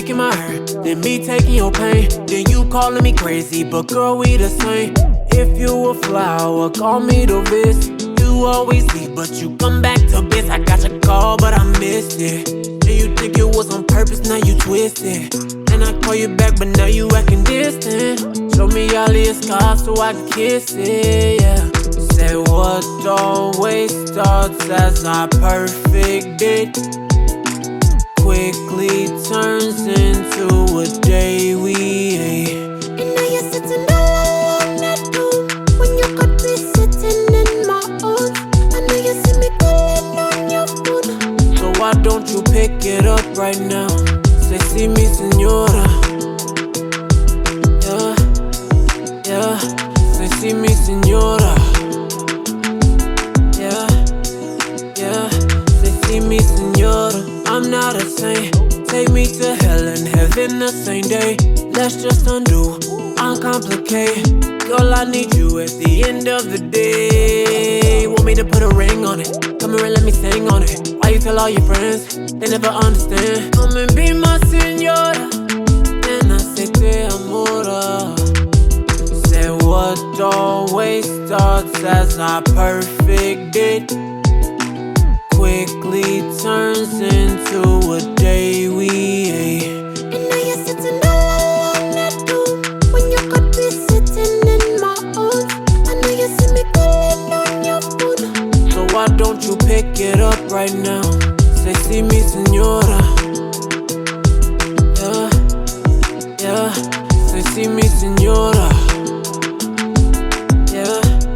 taking my hurt, then me taking your pain. Then you calling me crazy, but girl, we the same. If you a flower, call me the best. You always leave, but you come back to bits. I got your call, but I missed it. And you think it was on purpose, now you twist it. And I call you back, but now you acting distant. Show me all your scars so I can kiss it, yeah. Say what always starts as our perfect date quickly Don't you pick it up right now? Say, see me, senora. Yeah, yeah. Say, see me, senora. Yeah, yeah. Say, see me, senora. I'm not a saint. Take me to hell and heaven the same day. Let's just undo, uncomplicate. Girl, I need you at the end of the day. Want me to put a ring on it? Come here and let me sing on it. Why you tell all your friends? They never understand. Come and be my senora. And I say te amora. Say what always starts as our perfect date pick it up right now? See me, senora. Yeah, yeah. See me, senora.